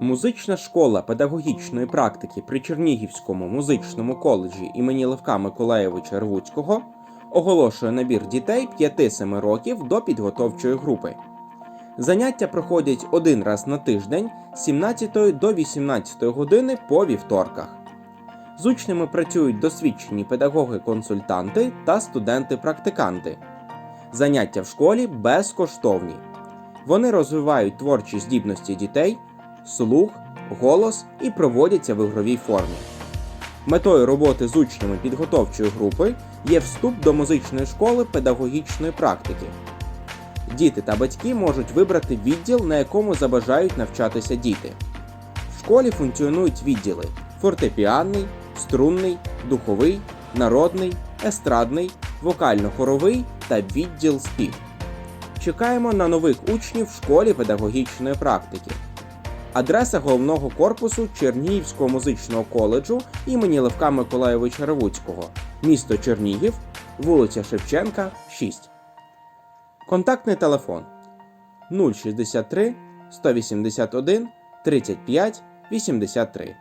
Музична школа педагогічної практики при Чернігівському музичному коледжі імені Левка Миколаєвича Рвуцького оголошує набір дітей 5-7 років до підготовчої групи. Заняття проходять один раз на тиждень з 17 до 18 години по вівторках. З учнями працюють досвідчені педагоги-консультанти та студенти-практиканти. Заняття в школі безкоштовні. Вони розвивають творчі здібності дітей, слух, голос і проводяться в ігровій формі. Метою роботи з учнями підготовчої групи є вступ до музичної школи педагогічної практики. Діти та батьки можуть вибрати відділ, на якому забажають навчатися діти. В школі функціонують відділи фортепіанний, струнний, духовий, народний, естрадний, вокально-хоровий та відділ спів. Чекаємо на нових учнів в школі педагогічної практики. Адреса головного корпусу Чернігівського музичного коледжу імені Левка Миколайовича Равуцького, місто Чернігів, вулиця Шевченка, 6. Контактний телефон 063 181 35 83